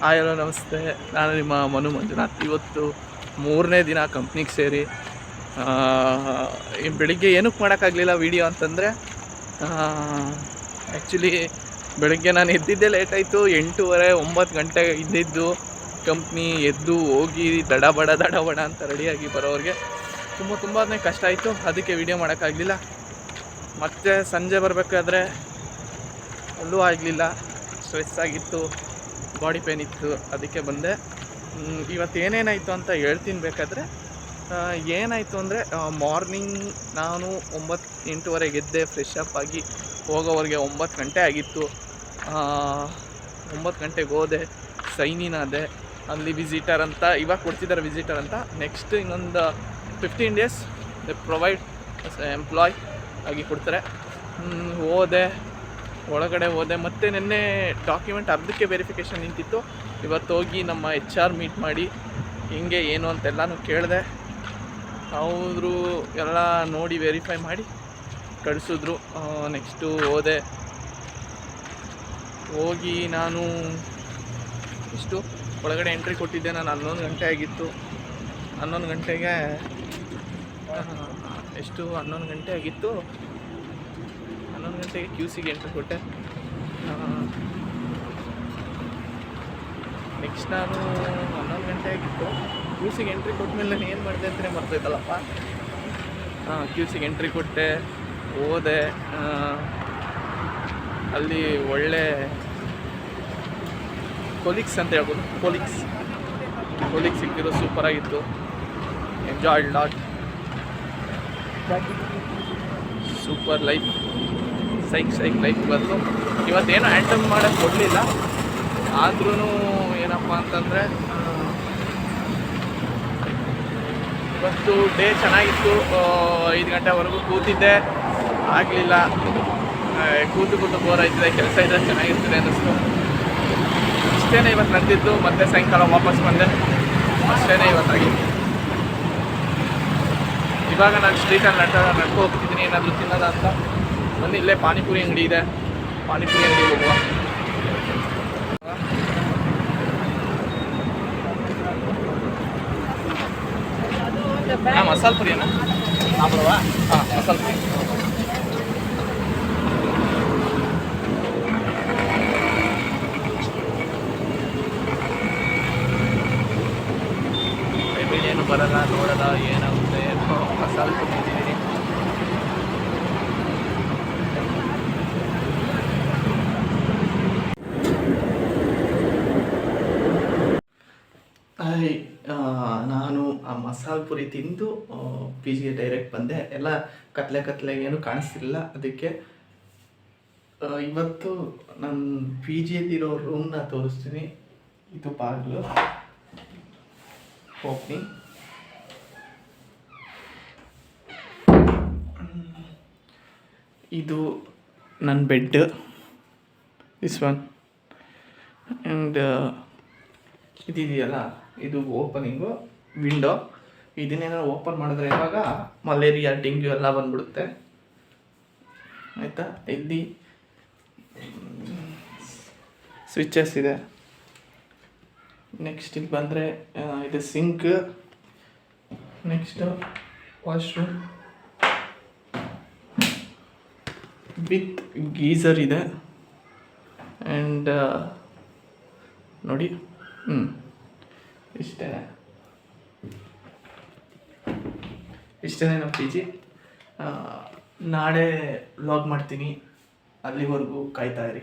Hi, hello, ನಮಸ್ತೆ. ನಾನು ನಿಮ್ಮ ಮನು ಮಂಜುನಾಥ್. ಇವತ್ತು ಮೂರನೇ ದಿನ ಕಂಪ್ನಿಗೆ ಸೇರಿ ಬೆಳಿಗ್ಗೆ ಏನಕ್ಕೆ ಮಾಡೋಕ್ಕಾಗಲಿಲ್ಲ ವೀಡಿಯೋ ಅಂತಂದರೆ ಆ್ಯಕ್ಚುಲಿ ಬೆಳಗ್ಗೆ ನಾನು ಎದ್ದಿದ್ದೆ ಲೇಟ್ ಆಯಿತು. ಎಂಟೂವರೆ, ಒಂಬತ್ತು ಗಂಟೆ ಇದ್ದಿದ್ದು ಕಂಪ್ನಿ ಎದ್ದು ಹೋಗಿ ದಡ ಬಡ, ದಡ ಅಂತ ರೆಡಿಯಾಗಿ ಬರೋರಿಗೆ ತುಂಬ ತುಂಬಾ ಕಷ್ಟ ಆಯಿತು. ಅದಕ್ಕೆ ವೀಡಿಯೋ ಮಾಡೋಕ್ಕಾಗಲಿಲ್ಲ. ಮತ್ತೆ ಸಂಜೆ ಬರಬೇಕಾದ್ರೆ, ಅಲ್ಲೂ ಆಗಲಿಲ್ಲ. ಸ್ಟ್ರೆಸ್ ಆಗಿತ್ತು. ಬಾಡಿ ಪೇನ್ ಇತ್ತು, ಅದಕ್ಕೆ ಬಂದೆ. ಇವತ್ತು ಏನೇನಾಯಿತು ಅಂತ ಹೇಳ್ತೀನಿ ಬೇಕಾದರೆ ಏನಾಯಿತು ಅಂದರೆ ಮಾರ್ನಿಂಗ್ ನಾನು ಒಂಬತ್ತು ಎಂಟೂವರೆಗೆ ಎದ್ದೆ ಫ್ರೆಶ್ ಅಪ್ ಆಗಿ ಹೋಗೋವರೆಗೆ ಒಂಬತ್ತು ಗಂಟೆ ಆಗಿತ್ತು. ಒಂಬತ್ತು ಗಂಟೆಗೆ ಹೋದೆ ಸೈನಿನಾದೆ ಅಲ್ಲಿ ವಿಸಿಟರ್ ಅಂತ, ಇವಾಗ ಕೊಡ್ತಿದ್ದಾರೆ ವಿಸಿಟರ್ ಅಂತ. ನೆಕ್ಸ್ಟ್ ಇನ್ನೊಂದು fifteen days they provide employ ಆಗಿ ಕೊಡ್ತಾರೆ. ಹೋದೆ. ಒಳಗಡೆ ಹೋದೆ. ಮತ್ತೆ ನಿನ್ನೆ ಡಾಕ್ಯುಮೆಂಟ್ ಅರ್ಧಕ್ಕೆ ವೆರಿಫಿಕೇಷನ್ ನಿಂತಿತ್ತು. ಇವತ್ತು ಹೋಗಿ ನಮ್ಮ ಎಚ್ ಆರ್ ಮೀಟ್ ಮಾಡಿ ಹಿಂಗೆ ಏನು ಅಂತೆಲ್ಲನೂ ಕೇಳಿದೆ. ಅವರು ಎಲ್ಲ ನೋಡಿ ವೆರಿಫೈ ಮಾಡಿ ಕಳಿಸಿದ್ರು. ನೆಕ್ಸ್ಟು ಹೋದೆ. ಹೋಗಿ ನಾನು ಇಷ್ಟು ಒಳಗಡೆ ಎಂಟ್ರಿ ಕೊಟ್ಟಿದ್ದೆ. ನಾನು ಹನ್ನೊಂದು ಗಂಟೆ ಆಗಿತ್ತು. ಹನ್ನೊಂದು ಗಂಟೆಗೆ ಎಷ್ಟು ಹನ್ನೊಂದು ಗಂಟೆ ಆಗಿತ್ತು. ಹನ್ನೊಂದು ಗಂಟೆಗೆ ಕ್ಯೂ ಸಿಗೆ ಎಂಟ್ರಿ ಕೊಟ್ಟೆ. ನೆಕ್ಸ್ಟ್ ನಾನು ಹನ್ನೊಂದು ಗಂಟೆ ಆಗಿತ್ತು. ಕ್ಯೂ ಸಿಗೆ ಎಂಟ್ರಿ ಕೊಟ್ಟಮೇಲೆ ನಾನು ಏನು ಮಾಡಿದೆ ಅಂತಲೇ ಮರ್ತೈತಲ್ಲಪ್ಪ ಹಾಂ ಕ್ಯೂ ಸಿಗೆ ಎಂಟ್ರಿ ಕೊಟ್ಟೆ ಹೋದೆ ಅಲ್ಲಿ ಒಳ್ಳೆ ಕೊಲಿಕ್ಸ್ ಅಂತ ಹೇಳ್ಬೋದು ಕೊಲಿಕ್ಸ್ ಕೊಲಿಕ್ಸ್ ಸಿಕ್ಕಿರೋ ಸೂಪರಾಗಿತ್ತು ಎಂಜಾಯ್ ಲಾಟ್ ಸೂಪರ್ ಲೈಫ್ ಸೈಕ್ ಸೈಕ್ ಲೈಕ್ ಬಂತು ಇವತ್ತೇನು ಹ್ಯಾಂಡಲ್ ಮಾಡೋಕ್ಕೆ ಕೊಡಲಿಲ್ಲ. ಆದ್ರೂ ಏನಪ್ಪ ಅಂತಂದರೆ ಇವತ್ತು ಡೇ ಚೆನ್ನಾಗಿತ್ತು. ಐದು ಗಂಟೆವರೆಗೂ ಕೂತಿದ್ದೆ. ಆಗಲಿಲ್ಲ. ಕೂತು ಕೂತು ಬೋರ್ ಆಯ್ತಿದೆ. ಕೆಲಸ ಇದ್ದರೆ ಚೆನ್ನಾಗಿರ್ತದೆ ಅನ್ನಿಸ್ತು. ಅಷ್ಟೇ ಇವತ್ತು ನಡೆದಿದ್ದು. ಮತ್ತೆ ಸಾಯಂಕಾಲ ವಾಪಸ್ ಬಂದೆ. ಅಷ್ಟೇ ಇವತ್ತಾಗಿತ್ತು ಇವಾಗ ನಾನು ಸ್ಟ್ರೀಟಲ್ಲಿ ನಡ್ಕೋ ನಡ್ಕೊ ಹೋಗ್ತಿದ್ದೀನಿ ಏನಾದರೂ ತಿನ್ನೋದ ಅಂತ. ಬನ್ನಿ, ಇಲ್ಲೇ ಪಾನಿಪುರಿ ಅಂಗಡಿ ಇದೆ. ಪಾನಿಪುರಿ ಅಂಗಡಿ ಹೋಗುವ. ಹಾಂ ಮಸಾಲ ಪುರಿನಾ ಹಾಂ, ಮಸಾಲ ಪುರಿ. ಬೈಬಲ್ ಏನು ಬರಲ್ಲ, ನೋಡಲ್ಲ, ಏನಾಗುತ್ತೆ ಏನೋ ಮಸಾಲ ಪುರಿ ನಾನು ಆ ಮಸಾಲ ಪುರಿ ತಿಂದು ಪಿ ಜಿಗೆ ಡೈರೆಕ್ಟ್ ಬಂದೆ. ಎಲ್ಲ ಕತ್ಲೆ ಕತ್ಲೆ ಏನು ಕಾಣಿಸ್ತಿಲ್ಲ ಅದಕ್ಕೆ ಇವತ್ತು ನನ್ನ ಪಿ ಜಿಯಲ್ಲಿರೋ ರೂಮ್ನ ತೋರಿಸ್ತೀನಿ. ಇದು ಬಾಗಿಲು. ಓಪನಿಂಗ್ ಇದು ನನ್ನ ಬೆಡ್ ದಿಸ್ ಒನ್ ಆ್ಯಂಡ್ ಇದಿದೆಯಲ್ಲ? ಇದು ಓಪನಿಂಗು ವಿಂಡೋ ಇದನ್ನೇನಾದ್ರು ಓಪನ್ ಮಾಡಿದ್ರೆ ಇವಾಗ ಮಲೇರಿಯಾ, ಡೆಂಗ್ಯೂ ಎಲ್ಲ ಬಂದ್ಬಿಡುತ್ತೆ. ಆಯಿತಾ? ಇಲ್ಲಿ ಸ್ವಿಚಸ್ ಇದೆ. ನೆಕ್ಸ್ಟ್ ಇಲ್ಲಿ ಬಂದರೆ ಇದು sink next washroom with geyser ಇದೆ. ಆ್ಯಂಡ್ ನೋಡಿ. ಹ್ಞೂ ಇಷ್ಟೇ ಇಷ್ಟೇ ನಮ್ಮ ಪಿ ಜಿ ನಾಳೆ ವ್ಲಾಗ್ ಮಾಡ್ತೀನಿ. ಅಲ್ಲಿವರೆಗೂ ಕಾಯ್ತಾ ಇರಿ.